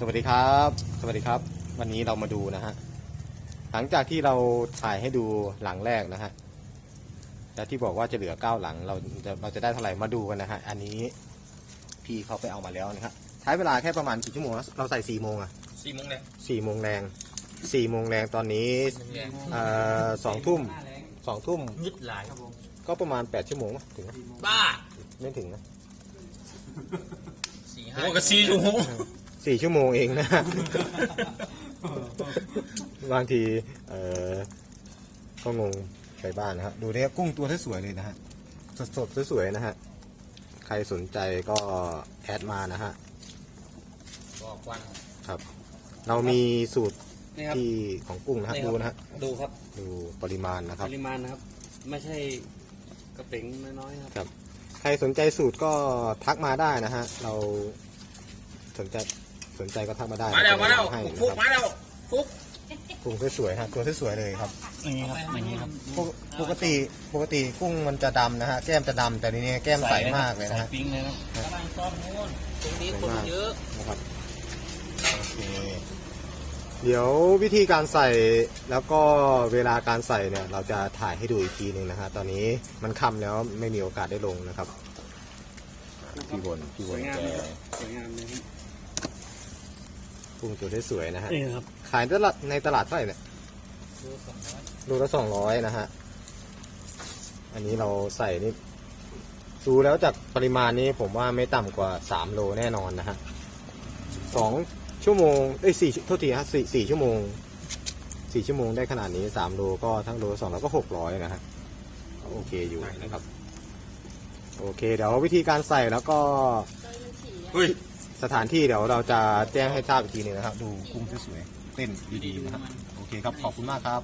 สวัสดีครับ สวัสดีครับ วันนี้เรามาดูนะฮะ หลังจากที่เราถ่ายให้ดูหลังแรกนะฮะ แล้วที่บอกว่าจะเหลือเก้าหลังเราจะเราจะได้เท่าไหร่มาดูกันนะฮะ อันนี้พี่เขาไปเอามาแล้วนะครับใช้เวลาแค่ประมาณกี่ชั่วโมงนะเราใส่สี่โมงอะสี่โมงเนี่ยสี่โมงแรงสี่โมงแรงตอนนี้แรงเอ่อสองทุ่มสองทุ่มยึดหลายครับผมก็ประมาณแปดชั่วโมงมั้ยถึงไหมบ้าไม่ถึงนะสี่ห้าโอ้ก็สี่ชั่วโมง สี่ชั่วโมงเองนะ บางทีเออก็งงไปบ้านนะครับดูเนี่ยกุ้งตัวที่สวยเลยนะฮะสดๆสวยๆนะฮะใครสนใจก็แอดมานะฮะบอกวัน ครับ เรามีสูตรนี่ครับ ที่ของกุ้งนะฮะนี่คดูรับนะฮะดูครับ ดูปริมาณนะคปรับริมาณนะครับ ไม่ใช่กระเป๋งน้อยๆครับ ใครสนใจสูตรก็ทักมาได้นะฮะ เราสนใจ สนใจก็ทักมาได้มาแล้วมาแล้วให้ฟุกนะคมารับแล้วฟุกกุ้งสวยๆฮะตัวสวยๆเลยครับอย่างนี้ครับอย่างนี้ครับปกปกติปกติกุ้งมันจะดำนะฮะแก้มจะดำแต่ทีนี้แก้มใสมากเลยนะฮะใส่ปิ้งเลยครับกำลังซ้อมนู่นตรงนี้คนเยอะนะครับโอเคเดี๋ยววิธีการใส่แล้วก็เวลาการใส่เนี่ย เราจะถ่ายให้ดูอีกทีหนึ่งนะฮะตอนนี้มันค่ำแล้วไม่มีโอกาสได้ลงนะครับพี่บนพี่สบวนยงามแกนะครับสวยงามเลยครับ กุ้งตัวที่สวยนะฮะ นี่ครับขายตลาดในตลาดเท่าไหร่เนี่ยโลละสองร้อยนะฮะ อันนี้เราใส่นี่ดูแล้วจากปริมาณนี้ผมว่าไม่ต่ำกว่าสามโลแน่นอนนะฮะสองชั่วโมงได้ยสี่โทษทีฮะสี่สี่ชั่วโมงสี่ชั่วโมงได้ขนาดนี้สามโลก็ทั้งโลสองแล้วก็หกร้อยนะฮะโอเคอยู่นะครับ โอเค เดี๋ยววิธีการใส่แล้วก็ เฮ้ย สถานที่เดี๋ยวเราจะแจ้งให้ทราบอีกทีหนึงนะครับ ดูกุ้งสวยๆเต้นดีๆนะครับโอเคครับขอบคุณมากครับ